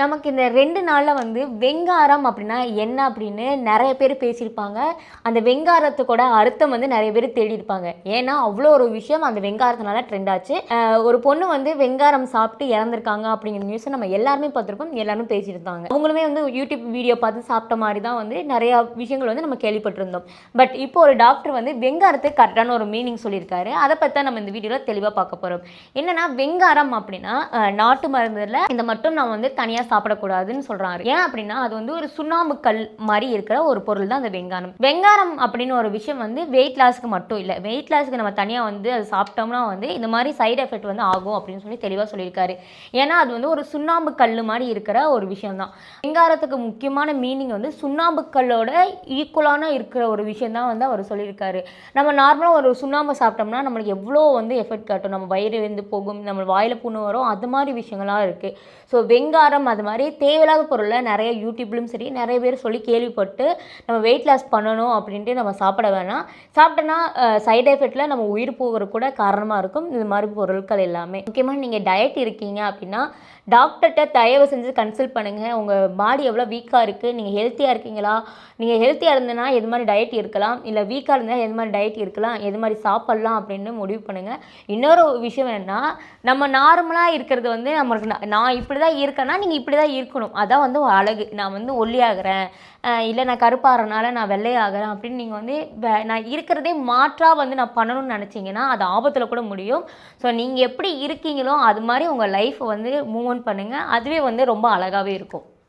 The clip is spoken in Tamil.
நமக்கு இந்த ரெண்டு நாளில் வந்து வெங்காரம் அப்படின்னா என்ன அப்படின்னு நிறைய பேர் பேசியிருப்பாங்க. அந்த வெங்காரத்துக்கூட அர்த்தம் வந்து நிறைய பேர் தேடியிருப்பாங்க. ஏன்னா அவ்வளோ ஒரு விஷயம் அந்த வெங்காரத்தினால ட்ரெண்ட் ஆச்சு. ஒரு பொண்ணு வந்து வெங்காரம் சாப்பிட்டு இறந்துருக்காங்க அப்படிங்கிற நியூஸை நம்ம எல்லாருமே பார்த்துருப்போம். எல்லாருமே பேசியிருந்தாங்க. அவங்களுமே வந்து யூடியூப் வீடியோ பார்த்து சாப்பிட்ட மாதிரி தான் வந்து நிறைய விஷயங்கள் வந்து நம்ம கேள்விப்பட்டிருந்தோம். பட் இப்போ ஒரு டாக்டர் வந்து வெங்காரத்துக்கு கரெக்டான ஒரு மீனிங் சொல்லியிருக்காரு. அதை பற்றி தான் நம்ம இந்த வீடியோவில் தெளிவாக பார்க்க போகிறோம் என்னென்னா வெங்காரம் அப்படின்னா நாட்டு மருந்துல இந்த மட்டும் நான் வந்து தனியாக சாப்பிடக்கூடாதுன்னு சொல்றாரு. ஏன் அப்படின்னா அது வந்து ஒரு சுண்ணாம்பு கல் மாதிரி இருக்கிற ஒரு பொருள் தான் அந்த வெங்காரம் வெங்காரம் அப்படின்னு ஒரு விஷயம் வந்து வெயிட் லாஸ்க்கு மட்டும் இல்லை. வெயிட் லாஸ்க்கு நம்ம தனியாக வந்து அது சாப்பிட்டோம்னா வந்து இந்த மாதிரி சைடு எஃபெக்ட் வந்து ஆகும் அப்படின்னு சொல்லி தெளிவாக சொல்லியிருக்காரு. ஏன்னா அது வந்து ஒரு சுண்ணாம்பு கல் மாதிரி இருக்கிற ஒரு விஷயம் தான். வெங்காரத்துக்கு முக்கியமான மீனிங் வந்து சுண்ணாம்பு கல்லோட ஈக்குவலான இருக்கிற ஒரு விஷயம் தான் வந்து அவர் சொல்லியிருக்காரு. நம்ம நார்மலாக ஒரு சுண்ணாம்பு சாப்பிட்டோம்னா நம்மளுக்கு எவ்வளோ வந்து எஃபெக்ட் காட்டும்? நம்ம வயிறு வந்து போகும் நம்ம வாயில் புண்ணு வரும் அது மாதிரி விஷயங்கள்லாம் இருக்குது ஸோ வெங்காரம் அது மாதிரி தேவையில்லாத பொருளை நிறைய யூடியூப்லையும் சரி நிறைய பேர் சொல்லி கேள்விப்பட்டு நம்ம வெயிட் லாஸ் பண்ணணும் அப்படின்ட்டு நம்ம சாப்பிட வேணாம். சாப்பிட்டோன்னா சைடு எஃபெக்டில் நம்ம உயிர் போகிறது கூட காரணமாக இருக்கும். இது மாதிரி பொருட்கள் எல்லாமே. முக்கியமாக நீங்கள் டயட் இருக்கீங்க அப்படின்னா டாக்டர்கிட்ட தயவு செஞ்சு கன்சல்ட் பண்ணுங்கள் உங்கள் பாடி எவ்வளோ வீக்காக இருக்குது நீங்கள் ஹெல்த்தியாக இருக்கீங்களா? நீங்கள் ஹெல்த்தியாக இருந்தனா எது மாதிரி டயட் இருக்கலாம்? இல்லை வீக்காக இருந்தால் எது மாதிரி டயட் இருக்கலாம்? எது மாதிரி சாப்பிட்லாம் அப்படின்னு முடிவு பண்ணுங்கள் இன்னொரு விஷயம் என்னென்னா நம்ம நார்மலாக இருக்கிறது வந்து நம்மளுக்கு நான் நான் இப்படி தான் இருக்கேன்னா நீங்கள் இப்படி தான் இருக்கணும். அதான் வந்து அழகு. நான் வந்து ஒல்லியாகிறேன். இல்லை நான் கருப்பாகிறனால நான் வெள்ளையாகிறேன் அப்படின்னு நீங்கள் வந்து வே- நான் இருக்கிறதே மாற்றாக வந்து நான் பண்ணணும்னு நினச்சிங்கன்னா அது ஆபத்தில் கூட முடியும். ஸோ நீங்கள் எப்படி இருக்கீங்களோ அது மாதிரி உங்கள் லைஃப்பை வந்து மூவ் ஆன் பண்ணுங்கள் அதுவே வந்து ரொம்ப அழகாகவே இருக்கும்.